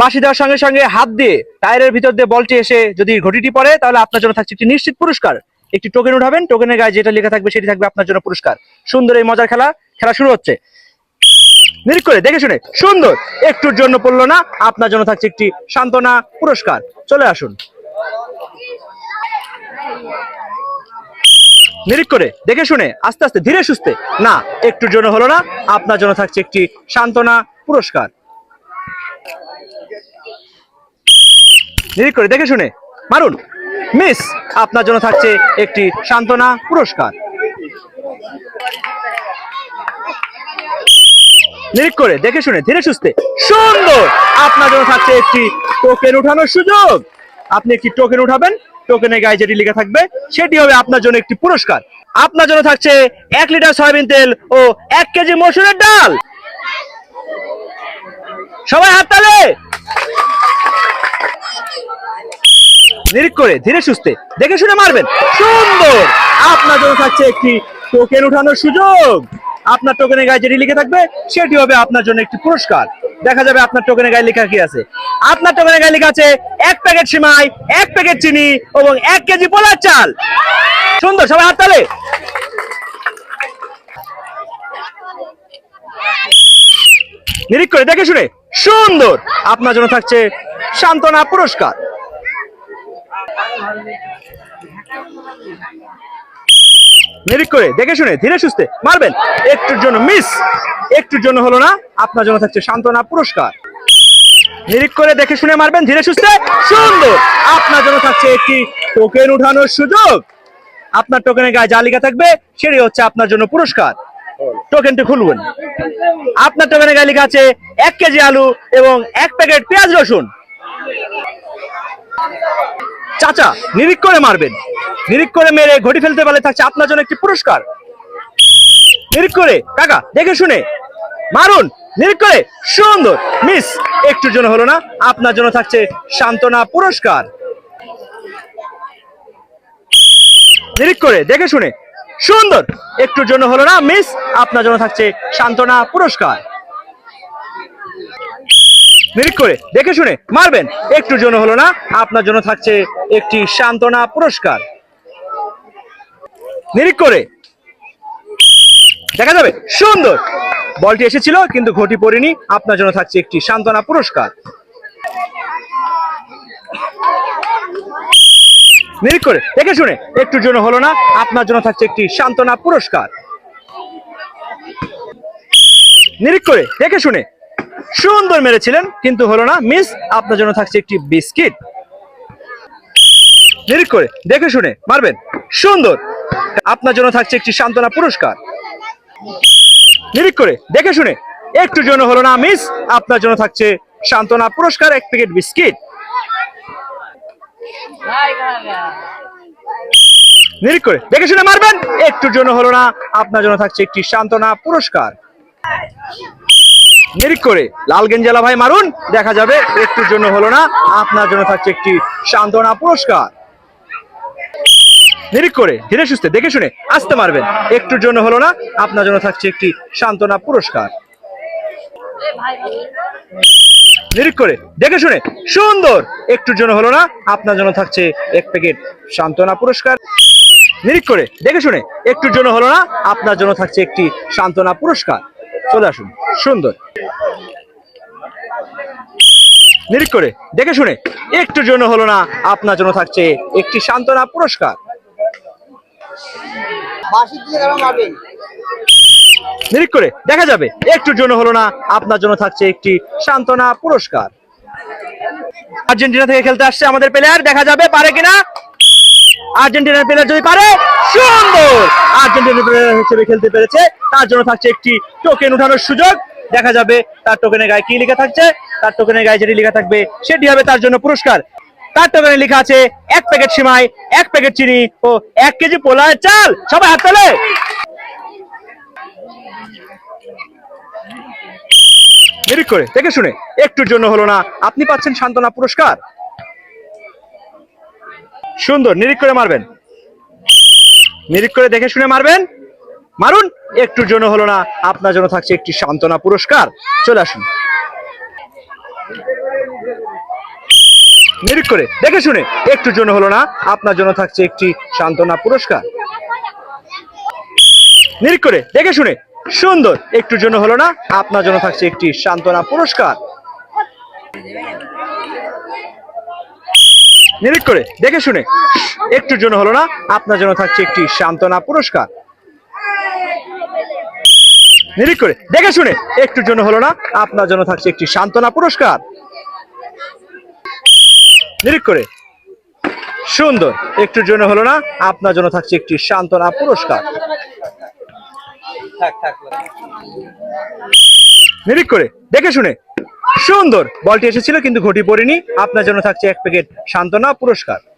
বাঁশি দেওয়ার সঙ্গে সঙ্গে হাত দিয়ে টায়ারের ভিতর দিয়ে বলটি এসে যদি ঘটিটি পড়ে, তাহলে আপনার জন্য থাকছে একটি নিশ্চিত পুরস্কার। একটি টোকেন উঠাবেন টোকেনের গায়ে যেটা লেখা থাকবে সেটি থাকবে আপনার জন্য পুরস্কার। সুন্দর এই মজার খেলা খেলা শুরু হচ্ছে। নিরিখ করে, দেখে শুনে। সুন্দর, একটুর জন্য পড়ল না, আপনার জন্য থাকছে একটি সান্ত্বনা পুরস্কার। চলে আসুন। নিরিখ করে, দেখে শুনে, আস্তে আস্তে, ধীরে সুস্থে। না, একটুর জন্য হলো না, আপনার জন্য থাকছে একটি সান্ত্বনা পুরস্কার। নিরিখ করে, দেখে শুনে। মারুন। মিস, আপনার জন্য থাকছে একটি সান্ত্বনা পুরস্কার। নিরিখ করে, দেখে শুনে, ধীরে সুস্থে। সুন্দর! আপনার জন্য থাকছে একটি টোকেন উঠানোর সুযোগ। আপনি একটি টোকেন উঠাবেন, টোকেনের গায়ে যেটি লেখা থাকবে, সেটি হবে আপনার জন্য একটি পুরস্কার। আপনার জন্য থাকছে এক লিটার সয়াবিন তেল ও এক কেজি মসুরের ডাল। সবাই হাত তালে! নিরিখ করে ধীরে সুস্থে, দেখে শুনে মারবেন। সুন্দর। আপনার জন্য থাকছে একটি টোকেন উঠানোর সুযোগ। আপনার টোকেনের গায়ে যেটি লিখে থাকবে, সেটি হবে আপনার জন্য একটি পুরস্কার। দেখা যাবে আপনার টোকেনের গায়ে লেখা কি আছে। আপনার টোকেনের গায়ে লেখা আছে এক প্যাকেট সিমাই, এক প্যাকেট চিনি এবং এক কেজি পোলার চাল। সুন্দর, সবাই হাত তালে। নিরিখ করে দেখে শুনে। সুন্দর। আপনার জন্য থাকছে সান্ত্বনা পুরস্কার। নিরিখ করে, দেখে শুনে, ধীরে সুস্থে, মারবেন। একটুর জন্য মিস একটুর জন্য হলো না, আপনার জন্য থাকছে সান্ত্বনা পুরস্কার। নিরিখ করে, দেখে শুনে, মারবেন, ধীরে সুস্থে, সুন্দর। আপনার জন্য থাকছে একটি টোকেন উঠানোর সুযোগ। আপনার টোকেনের গায়ে যা লেখা থাকবে, সেটি হচ্ছে আপনার জন্য পুরস্কার। টোকেনটি খুলবেন। আপনার টোকেনের গায়ে লেখা আছে এক কেজি আলু এবং এক প্যাকেট পেঁয়াজ রসুন। চাচা, নিরিখ করে মারবেন। নিরিখ করে মেরে ঘটি ফেলতে পারলে থাকছে আপনার জন্য একটি পুরস্কার। নিরিখ করে, কাকা, দেখে শুনে। মারুন, নিরিখ করে, সুন্দর। মিস, একটুর জন্য হলো না, আপনার জন্য থাকছে সান্ত্বনা পুরস্কার। নিরিখ করে, দেখে শুনে। সুন্দর, একটুর জন্য হলো না, মিস, আপনার জন্য থাকছে সান্ত্বনা পুরস্কার। নিরিখ করে দেখে শুনে মারবেন। একটু জন্য হলো না, আপনার জন্য থাকছে একটি সান্ত্বনা পুরস্কার। নিরিখ করে। দেখা যাবে, সুন্দর। বলটি এসেছিল, কিন্তু ঘটি পড়েনি, আপনার জন্য থাকছে একটি সান্ত্বনা পুরস্কার। নিরিখ করে, দেখে শুনে একটু জন্য হলো না, আপনার জন্য থাকছে একটি সান্ত্বনা পুরস্কার। নিরিখ করে, দেখে শুনে সুন্দর মেরেছিলেন, কিন্তু হলো না। মিস, আপনার জন্য থাকছে একটি বিস্কিট। নিরিখ করে, দেখে শুনে, মারবেন। সুন্দর। আপনার জন্য থাকছে একটি সান্ত্বনা পুরস্কার। নিরিখ করে, দেখে শুনে একটুর জন্য হলো না, মিস, আপনার জন্য থাকছে সান্ত্বনা পুরস্কার, এক প্যাকেট বিস্কিট। নিরিখ করে, দেখে শুনে, মারবেন। একটুর জন্য হলো না, আপনার জন্য থাকছে একটি সান্ত্বনা পুরস্কার। নিরিখ করে লাল গেঞ্জালা ভাই মারুন, দেখা যাবে, একটুর জন্য হলো না, আপনার জন্য থাকছে একটি সান্ত্বনা পুরস্কার। নিরিখ করে ধীরে সুস্থে, দেখে শুনে আসতে মারবেন একটুর জন্য হলো না, আপনার জন্য থাকছে একটি সান্ত্বনা পুরস্কার। নিরিখ করে, দেখে শুনে, সুন্দর, একটুর জন্য হলো না, আপনার জন্য থাকছে এক প্যাকেট সান্ত্বনা পুরস্কার। নিরিখ করে, দেখে শুনে, একটুর জন্য হলো না, আপনার জন্য থাকছে একটি সান্ত্বনা পুরস্কার। চলে আসুন, সুন্দর। নিরিখ করে দেখে শুনে। একটুর জন্য হলো না আপনার জন্য থাকছে একটি সান্ত্বনা পুরস্কার। নিরিখ করে দেখা যাবে। একটুর জন্য হলো না আপনার জন্য থাকছে একটি সান্ত্বনা পুরস্কার। আর্জেন্টিনা থেকে খেলতে আসছে আমাদের প্লেয়ার দেখা যাবে পারে কিনা? আর্জেন্টিনার প্লেয়ার যদি পারে সুন্দর! আর্জেন্টিনার প্লেয়ার হিসেবে খেলতে পেরেছে তার জন্য থাকছে একটি টোকেন উঠানোর সুযোগ। দেখা যাবে। তার টোকেনের গায়ে কি লেখা থাকছে? তার টোকেনের গায়ে যেটি লেখা থাকবে, সেটি হবে তার জন্য পুরস্কার। তার টোকেনে লেখা আছে, এক প্যাকেট সিমাই, এক প্যাকেট চিনি ও এক কেজি পোলার চাল। সবাই হাত তালে। নিরিখ করে, দেখে শুনে। একটুর জন্য হলো না। আপনি পাচ্ছেন সান্ত্বনা পুরস্কার। সুন্দর, নিরিখ করে মারবেন। নিরিখ করে দেখে শুনে মারবেন। মারুন, একটুর জন্য হলো না, আপনার জন্য থাকছে একটি সান্ত্বনা পুরস্কার। চলে আসুন। নিরিখ করে, দেখে শুনে, একটুর জন্য হলো না, আপনার জন্য থাকছে একটি সান্ত্বনা পুরস্কার। নিরিখ করে, দেখে শুনে, সুন্দর, একটুর জন্য হলো না, আপনার জন্য থাকছে একটি সান্ত্বনা পুরস্কার। নিরিখ করে, দেখে শুনে, একটুর জন্য হলো না, আপনার জন্য থাকছে একটি সান্ত্বনা পুরস্কার। নিরিখ করে। দেখে শুনে। একটুর জন্য হলো না, আপনার জন্য থাকছে একটি সান্ত্বনা পুরস্কার। নিরিখ করে। সুন্দর। একটুর জন্য হলো না, আপনার জন্য থাকছে একটি সান্ত্বনা পুরস্কার। নিরিখ করে। দেখে শুনে। সুন্দর। বলটি এসেছিল কিন্তু ঘটি পড়েনি, আপনার জন্য থাকছে এক প্যাকেট সান্ত্বনা পুরস্কার।